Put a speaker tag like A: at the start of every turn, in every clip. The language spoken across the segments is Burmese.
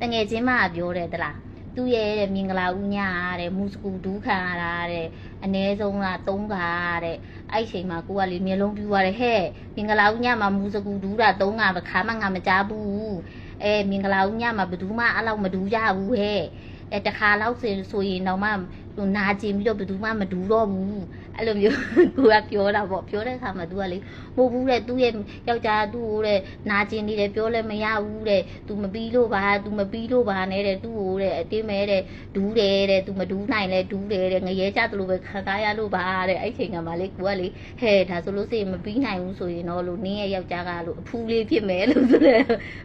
A: တငယ်ချင်းမပြောတယ်တလားသူ့ရဲ့တဲ့မင်္ဂလာဦးညတဲ့မူစကူဒူးခံရတာတဲ့အ ਨੇ ဆုံးက3ခါတဲ့အဲ့ချိန်မှာကိုကလေမျက်လုံးပြူရတယ်ဟဲ့မင်္ဂလာဦးညမှာမူစကူဒူးတာ3ခါခါမှငါမကြားဘူးအဲမင်္ဂလာဦးညမှာဘယ်သူမှအဲ့လောက်မဒူးကြဘူးဟဲ့အဲတခါလောက်ဆိုဆိုရင်တော့မှဟိုနာကျင်ပြီးတော့ဘယ်သူမှမဒူးတော့ဘူး အဲ့လိုမျိုး ကိုကပြောတာပေါ့ပြောတဲ့အခါမှာ तू ကလေမဟုတ်ဘူးတဲ့သူ့ရဲ့ယောက်ျားသူ့ကိုတဲ့နာကျင်နေတယ်ပြောလဲမရဘူးတဲ့ तू မပြီးလို့ပါ तू မပြီးလို့ပါနဲ့တဲ့သူ့ကိုတဲ့အတင်းမဲတဲ့ဒူးတယ်တဲ့ तू မဒူးနိုင်လဲဒူးတယ်တဲ့ငရဲကြသလိုပဲခံစားရလို့ပါတဲ့အဲ့ချိန်ကမှလေကိုကလေဟဲ့ဒါဆိုလို့စိမပြီးနိုင်ဘူးဆိုရင်တော့လို့နင်းရဲ့ယောက်ျားကလို့အဖူးလေးဖြစ်မယ်လို့ဆိုတဲ့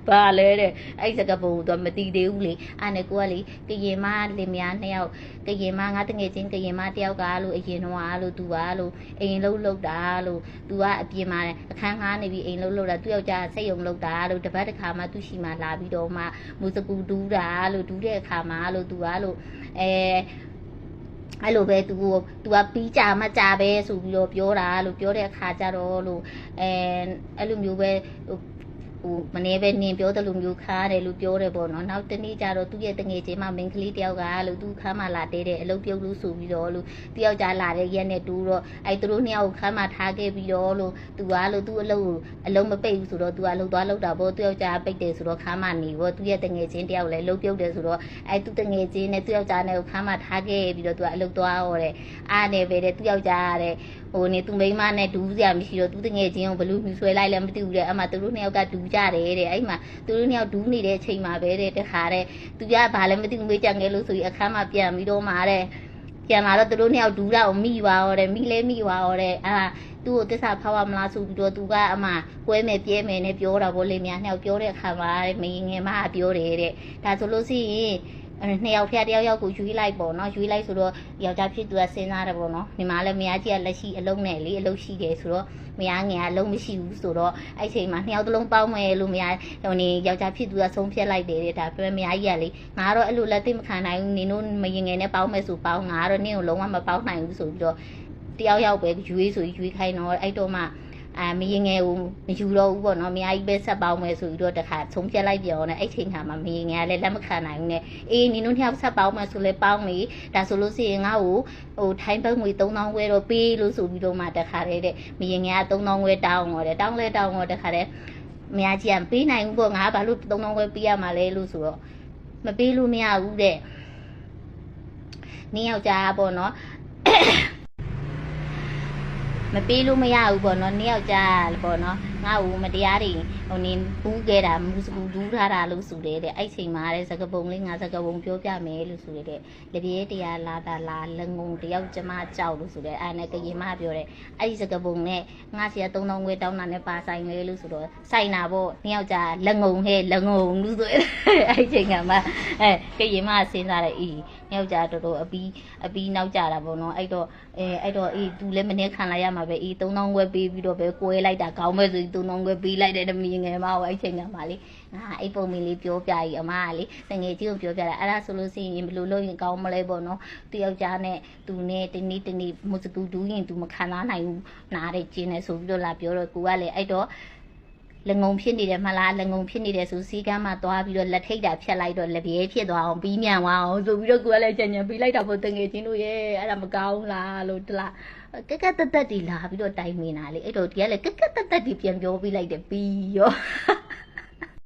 A: ဘာလဲတဲ့အဲ့စကပုံတော့မတီးသေးဘူးလေအဲ့နဲ့ကိုကလေကရင်မလင်မယားနှစ်ယောက်ကရင်မငါတငယ်ချင်းကရင်မတယောက်ကလို့အရင်တော့လို့ तू သူကလို့အိမ်လုံးလောက်တာလို့သူကအပြင်မှာအခန်းငှားနေပြီးအိမ်လုံးလောက်တာသူယောက်ျားစိတ်ယုံလောက်တာလို့တပတ်တစ်ခါမှသူရှိမှလာပြီးတော့မှမူစကူဒူးတာလို့ဒူးတဲ့အခါမှာလို့သူကလို့အဲအဲ့လိုပဲ तू तू ကပြီးကြမကြပဲဆိုပြီးတော့ပြောတာလို့ပြောတဲ့အခါကျတော့လို့အဲအဲ့လိုမျိုးပဲဟို ဟိုမနေပဲနင်ပြောတယ်လို့မျိုးခါတယ်လို့ပြောတယ်ပေါ့နော်နောက်တနေ့ကျတော့သူ့ရဲ့တငယ်ချင်းမမိန်းကလေးတယောက်ကလို့သူခါမှလာတဲတယ်အလုပ်ပြုတ်လို့ဆိုပြီးတော့လို့တယောက်ကြားလာတဲ့ရက်နဲ့တူတော့အဲ့သူတို့နှစ်ယောက်ခါမှထားခဲ့ပြီးတော့လို့သူကလို့သူ့အလုပ်ကိုအလုံးမပိတ်ဘူးဆိုတော့သူကအလုပ်သွားလုပ်တာပေါ့သူယောက်ကြားပိတ်တယ်ဆိုတော့ခါမှနေပေါ့သူ့ရဲ့တငယ်ချင်းတယောက်လည်းအလုပ်ပြုတ်တယ်ဆိုတော့အဲ့သူတငယ်ချင်းနဲ့သူ့ယောက်ကြားနဲ့ခါမှထားခဲ့ပြီးတော့သူကအလုပ်သွားဟောတယ်အားနေပဲတဲ့သူ့ယောက်ကြားကတဲ့ဟိုနေသူမိန်းမနဲ့ဒူးစရာမရှိတော့သူတငယ်ချင်းကိုဘလူးမြူဆွဲလိုက်လည်းမသိဘူးတဲ့အမှသူတို့နှစ်ယောက်ကဒူးကြတယ်တဲ့အဲ့မှာသူတို့နှစ်ယောက်ဒူးနေတဲ့အချိန်မှာပဲတဲ့တခါတဲ့သူကဘာလည်းမသိဘူးမေးကြငယ်လို့ဆိုပြီးအခန်းမှာပြန်ပြီးတော့မှတဲ့ပြန်လာတော့သူတို့နှစ်ယောက်ဒူးတာကိုမိသွားတော့တဲ့မိလဲမိသွားတော့တဲ့အာသူ့ကိုတစ္ဆာဖောက်ရမလားဆိုပြီးတော့သူကအမှကွဲမယ်ပြဲမယ်နဲ့ပြောတာဗောလေများနှစ်ယောက်ပြောတဲ့အခါမှာတဲ့မင်းငယ်မကပြောတယ်တဲ့ဒါဆိုလို့ရှိရင် အဲ့နှစ်ယောက်ဖျက်တယောက်ယောက်ကိုယူလိုက်ပေါ့နော်ယူလိုက်ဆိုတော့ယောက်ျားဖြစ်သူကစဉ်းစားတယ်ပေါ့နော်ဒီမှာလည်းမယားကြီးကလက်ရှိအလုံးနဲ့လေအလုံးရှိတယ်ဆိုတော့မယားငယ်ကအလုံးမရှိဘူးဆိုတော့အဲ့ချိန်မှာနှစ်ယောက်တလုံးပေါင်းမယ်လို့မယားဟိုနေယောက်ျားဖြစ်သူကဆုံးဖြတ်လိုက်တယ်တဲ့ဒါပေမဲ့မယားကြီးကလေငါတော့အဲ့လိုလက်သိမခံနိုင်ဘူးနင်တို့မရင်ငယ်နဲ့ပေါင်းမယ်ဆိုပေါင်းငါတော့နင့်ကိုလုံးဝမပေါင်းနိုင်ဘူးဆိုပြီးတော့တယောက်ယောက်ပဲယူရေးဆိုယူခိုင်းတော့အဲ့တော့မှ အာမရင်ငယ်ကိုမယူတော့ဘူးပေါ့နော်မယားကြီးပဲဆက်ပေါင်းမယ်ဆိုပြီးတော့တခါဆုံးဖြတ်လိုက်ပြောနေအဲ့ချိန်ခါမှာမရင်ငယ်ကလည်းလက်မခံနိုင်ဘူးနဲ့အေးနင်တို့နှစ်ယောက်ဆက်ပေါင်းမယ်ဆိုလဲပေါင်းလေဒါဆိုလို့ရှိရင်ငါ့ကိုဟိုထိုင်းဘတ်ငွေ3000ဝဲတော့ပေးလို့ဆိုပြီးတော့မှတခါတည်းတဲ့မရင်ငယ်က3000ဝဲတောင်းတော့တယ်တောင်းလဲတောင်းတော့တခါတည်းမယားကြီးကပေးနိုင်ဘူးပေါ့ငါဘာလို့3000ဝဲပေးရမှာလဲလို့ဆိုတော့မပေးလို့မရဘူးတဲ့နင်းယောက်ျားပေါ့နော် မပေးလို့မရဘူးပေါ့နော်နှစ်ယောက်ကြားပေါ့နော်ငါ့ကိုမတရားတွေဟိုနေဘူးခဲ့တာမူစကူဒူးထားတာလို့ဆိုတယ်တဲ့အဲ့ချိန်မှာတဲ့စကပုံလေးငါစကပုံပြောပြမယ်လို့ဆိုတယ်တဲ့လပြေးတရားလာတာလာလငုံတယောက်ကျမကြောက်လို့ဆိုတယ်အဲ့နဲ့ကရင်မပြောတယ်အဲ့ဒီစကပုံနဲ့ငါစီက3000ခွဲတောင်းတာနဲ့ပါဆိုင်လေလို့ဆိုတော့ဆိုင်တာပေါ့နှစ်ယောက်ကြားလငုံဟဲ့လငုံလို့ဆိုအဲ့ချိန်ကမှအဲကရင်မစဉ်းစားတယ်အီနှစ် ယောက်ကြားတော်တော်အပီးအပီးနောက်ကြတာပေါ့နော်အဲ့တော့အဲအဲ့တော့အေး तू လည်းမနေ့ခံလိုက်ရမှာပဲအေး3000ခွဲပေးပြီးတော့ပဲကိုယ်လိုက်တာကောင်းမဲ့ဆိုပြီး3000ခွဲပေးလိုက်တယ်တမီငယ်မဟိုအဲ့ချိန်ကမှလေငါအဲ့ပုံမီလေးပြောပြကြီးအမကလေတငယ်ချင်းကိုပြောပြတာအဲ့ဒါဆိုလို့ရှိရင်ဘယ်လိုလုပ်ရင်ကောင်းမလဲပေါ့နော်သူယောက်ျားနဲ့သူနဲ့တနေ့တနေ့မစကူဒူးရင် तू မခံစားနိုင်ဘူးနားတဲ့ကျင်းနေဆိုပြီးတော့လာပြောတော့ကိုကလေအဲ့တော့ လငုံဖြစ်နေတယ်မလားလငုံဖြစ်နေတယ်ဆိုစီကမ်းမှာသွားပြီးတော့လက်ထိတ်တာဖြတ်လိုက်တော့လက်ပြဲဖြစ်သွားအောင်ပြီးမြန်သွားအောင်ဆိုပြီးတော့ကိုကလည်းကြံကြံပြီးလိုက်တာပေါ့တငယ်ချင်းတို့ရဲ့အဲ့ဒါမကောင်းလားလို့တလားကက်ကက်တက်တက်ဒီလာပြီးတော့တိုင်မင်တာလေအဲ့တော့ဒီကလည်းကက်ကက်တက်တက်ဒီပြန်ပြောပြီးလိုက်တယ်ပြီးရော